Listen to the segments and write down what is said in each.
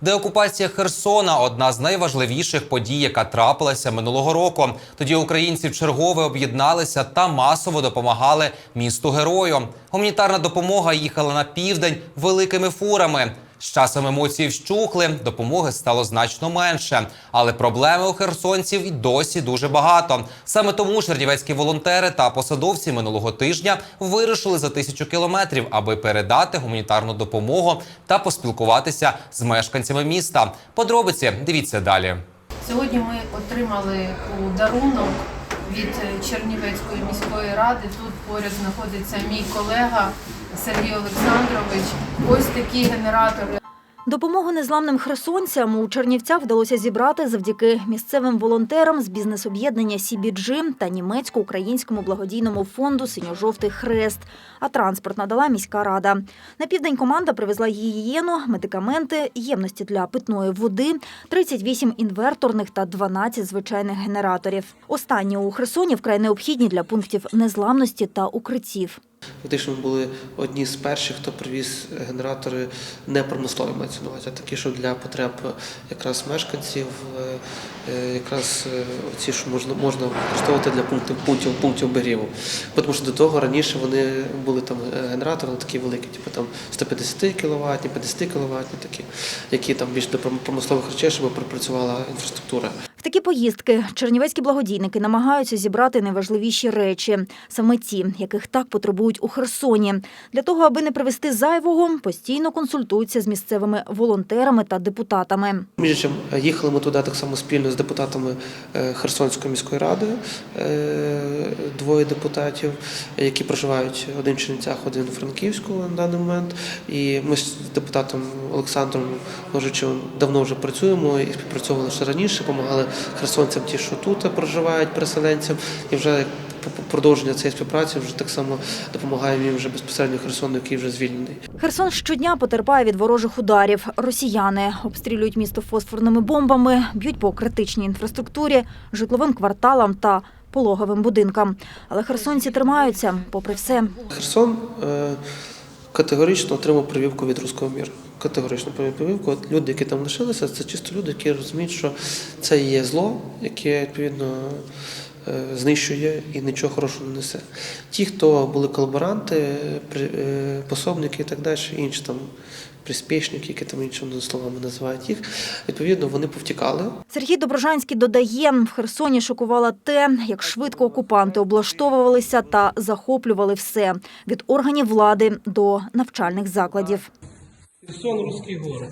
Деокупація Херсона одна з найважливіших подій, яка трапилася минулого року. Тоді українці чергове об'єдналися та масово допомагали місту герою. Гуманітарна допомога їхала на південь великими фурами. З часом емоції вщухли, допомоги стало значно менше. Але проблеми у херсонців і досі дуже багато. Саме тому чернівецькі волонтери та посадовці минулого тижня вирушили за тисячу кілометрів, аби передати гуманітарну допомогу та поспілкуватися з мешканцями міста. Подробиці дивіться далі. Сьогодні ми отримали у дарунок від Чернівецької міської ради. Тут поряд знаходиться мій колега Сергій Олександрович. Ось такі генератори. Допомогу незламним херсонцям у Чернівцях вдалося зібрати завдяки місцевим волонтерам з бізнес-об'єднання CBG та німецько-українському благодійному фонду Синьо-жовтий хрест. А транспорт надала міська рада. На південь команда привезла гігієну, медикаменти, ємності для питної води, 38 інверторних та 12 звичайних генераторів. Останні у Херсоні вкрай необхідні для пунктів незламності та укриттів. Фактично ми були одні з перших, хто привіз генератори не промислові увазі, а такі, що для потреб якраз мешканців, е, е, якраз е, ці, що можна можна використовувати для пунктів пунктів пунктів обігріву. Тому що до того раніше вони були там генератори такі великі, типу там 150 кВт, 50 кВт, такі, які там більш до промислових речей, щоб пропрацювала інфраструктура. В такі поїздки чернівецькі благодійники намагаються зібрати найважливіші речі, саме ті, яких так потребують у Херсоні. Для того, аби не привезти зайвого, постійно консультуються з місцевими волонтерами та депутатами. Між іншим, їхали ми туди так само спільно з депутатами е, Херсонської міської ради, е, двоє депутатів, які проживають один в Чернівцях, один у Франківську на даний момент. І ми з депутатом Олександром Ложичевим давно вже працюємо і співпрацьовували ще раніше, допомагали херсонцям, ті, що тут проживають, переселенцям, і вже продовження цієї співпраці вже так само допомагаємо їм вже безпосередньо Херсону, який вже звільнений. Херсон щодня потерпає від ворожих ударів. Росіяни обстрілюють місто фосфорними бомбами, б'ють по критичній інфраструктурі, житловим кварталам та пологовим будинкам. Але херсонці тримаються, попри все. Херсон е, категорично отримав прививку від руського міру. Категорично прививку. От Люди, які там лишилися, це чисто люди, які розуміють, що це є зло, яке відповідно е, знищує і нічого хорошого не несе. Ті, хто були колаборанти, е, пособники і так далі, інші там приспішники, які там іншими словами називають їх, відповідно, вони повтікали. Сергій Доброжанський додає, в Херсоні шокувало те, як швидко окупанти облаштовувалися та захоплювали все від органів влади до навчальних закладів. Херсон русський город.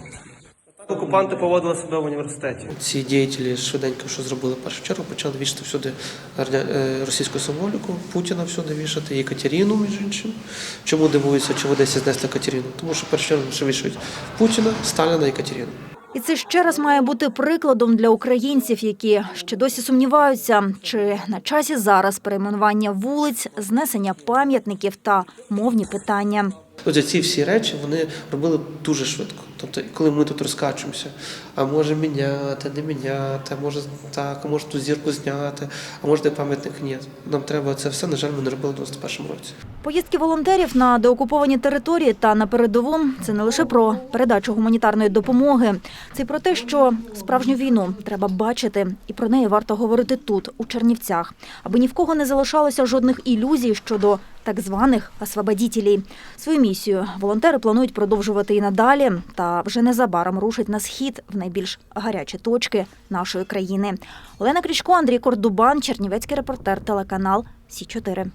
Окупанти поводили себе в університеті. Ці діятелі швиденько, що зробили першу чергу, почали вішати всюди е, російську символіку, Путіна всюди вішати, і Катерину, між іншим. Чому дивуються, чи в Одесі знесли Катерину? Тому що першу чергу ще вішають Путіна, Сталіна і Катерину. І це ще раз має бути прикладом для українців, які ще досі сумніваються, чи на часі зараз перейменування вулиць, знесення пам'ятників та мовні питання. Отже, ці всі речі вони робили дуже швидко. Тобто, коли ми тут розкачуємося, а може міняти, не міняти, а може так, а може ту зірку зняти, а може де пам'ятник ні. Нам треба це все, на жаль, ми не робили в 91-му році. Поїздки волонтерів на деокуповані території та на передову це не лише про передачу гуманітарної допомоги, це й про те, що справжню війну треба бачити, і про неї варто говорити тут, у Чернівцях, аби ні в кого не залишалося жодних ілюзій щодо так званих освободітелів. Свою місію волонтери планують продовжувати і надалі, та вже незабаром рушать на схід в найбільш гарячі точки нашої країни. Олена Крічко, Андрій Кордубан, Чернівецький репортер, телеканал Сі 4